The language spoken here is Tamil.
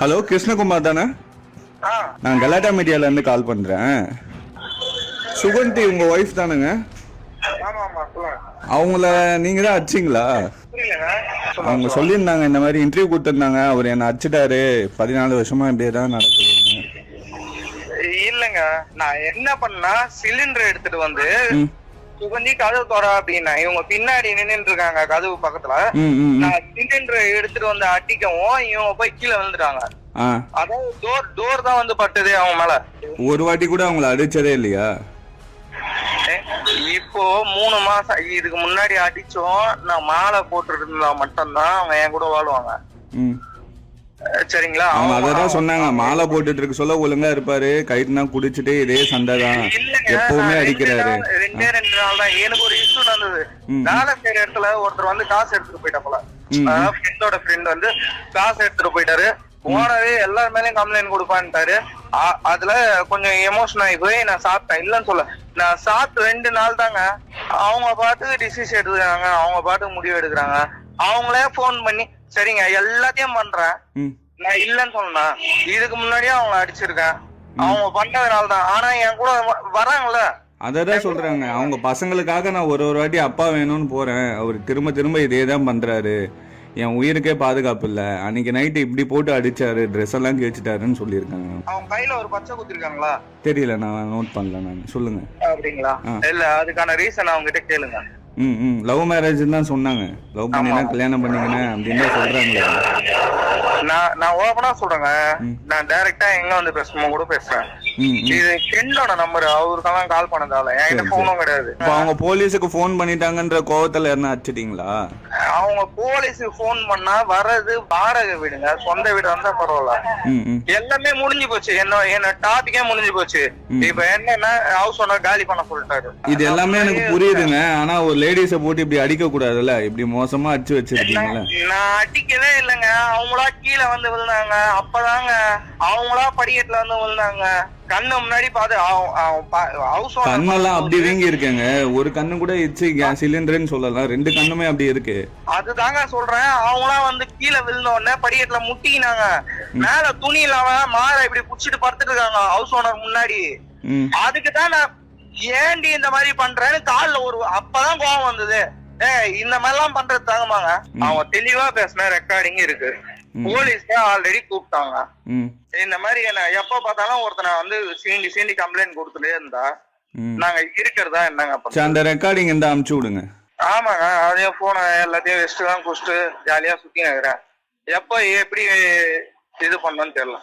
ஹலோ கிருஷ்ணகுமார் தானே? நான் கலாட்டா மீடியால இருந்து கால் பண்றேன். சுகந்தி உங்க ஒய்ஃப் தானுங்க. அவங்கள நீங்க தான் அடிச்சிங்களா? அவங்க சொல்லியிருந்தாங்க இந்த மாதிரி இன்டர்வியூ கொடுத்துருந்தாங்க. அவர் என்ன அடிச்சிட்டாரு. பதினாலு வருஷமா இப்படியே தான் நடக்குது. இல்லங்க. நான் என்ன பண்ணா சிலிண்டர் எடுத்துட்டு வந்து சுகந்தி கதவு தோற அப்படின்னா இவங்க பின்னாடி நின்னுட்டு இருக்காங்க கதவு பக்கத்துல. நான் சிலிண்டர் எடுத்துட்டு வந்து அடிக்கவும் இவங்க போய் கீழே வந்துட்டாங்க அதாவது டோர் டோர் தான் வந்து பட்டுது அவங்க மேல. ஒரு வாட்டி கூட அவங்கள அடிச்சதே இல்லையா? இப்போ மூணு மாசம் இதுக்கு முன்னாடி அடிச்சோம் நான் மாலை போட்டுட்டு இருந்தா மட்டும்தான் அவங்க என் கூட வாழ்வாங்க. சரிங்களா? அவங்க சொன்னாங்க. மாலை போட்டுட்டு இருக்க சொல்ல ஒழுங்கா இருப்பாரு. கைட்டுனா குடிச்சிட்டு இதே சண்டை தான். எப்பவுமே ரெண்டு அடிக்கிறாரு. ரெண்டே ரெண்டு நாள் தான். எனக்கு ஒரு இஷ்யூ நடந்தது. வேலை செய்யற இடத்துல ஒருத்தர் வந்து காசு எடுத்துட்டு போயிட்டாப்புல. ம். ஃப்ரெண்டோட ஃப்ரெண்ட் வந்து காசு எடுத்துட்டு போயிட்டாரு. போனவே எல்லார் மேலயும் கம்ப்ளைண்ட் கொடுப்பான்ட்டாரு. அதுல கொஞ்சம் எமோஷன் ஆகி போய் நான் சாப்பிட்டேன். இல்லன்னு சொல்ல நான் சாப்பிட்டு ரெண்டு நாள் தாங்க அவங்க பாட்டுக்கு டிசிஷன் எடுக்கிறாங்க அவங்க பாட்டுக்கு முடிவு எடுக்கிறாங்க. அவங்களே ஃபோன் பண்ணி சரிங்க எல்லாத்தையும் பண்றேன். நான் இல்லைன்னு சொன்னா இதுக்கு முன்னாடியே அவங்கள அடிச்சிருக்கேன் அவங்க பண்ணதுனால தான். ஆனா என் கூட வராங்கல்ல? அதை தான் சொல்றாங்க. அவங்க பசங்களுக்காக நான் ஒரு ஒரு வாட்டி அப்பா வேணும்னு போறேன். அவர் திரும்ப திரும்ப இதே தான் பண்றாரு. என் உயிருக்கே பாதுகாப்பு இல்ல. அன்னைக்கு நைட்டு இப்படி போட்டு அடிச்சாரு. ட்ரெஸ் எல்லாம் கிழிச்சிட்டாருன்னு சொல்லியிருக்காங்க. அவங்க கையில ஒரு பச்சை குத்திருக்காங்களா? தெரியல நான் நோட் பண்ணல நான். சொல்லுங்க. அப்படிங்களா. இல்ல அதுக்கான ரீசன் அவங்க கிட்ட கேளுங்க. ம் ம். லவ் மேரேஜ் தான் சொன்னாங்க. லவ் பண்ணினா. கல்யாணம் பண்ணிக்கினேன் அப்படின்னு தான் சொல்றாங்களே. நான் நான் ஓபனா சொல்றேங்க. நான் டைரக்டா எங்க வந்து பேசணுமோ கூட பேசுறேன். இது ஃப்ரெண்டோட நம்பர் அவருக்கெல்லாம் கால் பண்ணதால. என்கிட்ட போனும் கிடையாது. இப்போ அவங்க போலீஸுக்கு ஃபோன் பண்ணிட்டாங்கன்ற கோவத்துல என்ன அடிச்சிட்டீங்களா? அவங்க போலீஸுக்கு ஃபோன் பண்ணா வர்றது வாடகை வீடுங்க. சொந்த வீடு வந்தா பரவாயில்ல. எல்லாமே முடிஞ்சு போச்சு. என்ன என்ன டாபிக்கே முடிஞ்சு போச்சு. இப்ப என்னன்னா ஹவுஸ் ஓனர் காலி பண்ண சொல்லிட்டாரு. இது எல்லாமே எனக்கு புரியுதுங்க. ஆனா ஒரு லேடிஸ போட்டு இப்படி அடிக்க கூடாதுல்ல? இப்படி மோசமா அடிச்சு வச்சிருக்கீங்களா நான் அடிக்கவே இல்லைங்க. அவங்களா கீழே வந்து விழுந்தாங்க. அப்பதாங்க அவங்களா படிக்கட்டுல வந்து விழுந்தாங்க. கண்ணு முன்னாடி பார்த்து ஹவுஸ் கண்ணெல்லாம் அப்படி வீங்கி இருக்கேங்க ஒரு கண்ணு கூட இச்சு சிலிண்டர்னு சொல்லலாம் ரெண்டு கண்ணுமே அப்படி இருக்கு. அதுதாங்க சொல்றேன். அவங்களா வந்து கீழே விழுந்த உடனே படிக்கட்டுல முட்டிக்கினாங்க. மேல துணி இல்லாம மாற இப்படி புடிச்சிட்டு படுத்துட்டு இருக்காங்க ஹவுஸ் ஓனர் முன்னாடி. அதுக்கு தான் நான் ஏண்டி இந்த மாதிரி பண்றேன்னு கால்ல ஒரு அப்பதான் கோவம் வந்தது. ஏய் இந்த மாதிரி எல்லாம் பண்றது தாங்கம்மாங்க. அவங்க தெளிவா பேசின ரெக்கார்டிங் இருக்கு. ம். போலீஸ்க்கு ஆல்ரெடி கூப்பிட்டாங்க. இந்த மாதிரி என்ன எப்ப பார்த்தாலும் ஒருத்தனை வந்து சீண்டி சீண்டி கம்ப்ளைண்ட் கொடுத்துட்டே இருந்தா நாங்க இருக்கிறதா என்னங்க அந்த ரெக்கார்டிங் இந்த அமுச்சு விடுங்க. ஆமாங்க அதையும் போன எல்லாத்தையும் வெஸ்ட் தான் குடிச்சிட்டு ஜாலியா சுத்தி இருக்கிறேன். எப்ப எப்படி இது பண்ணணும்னு தெரியல.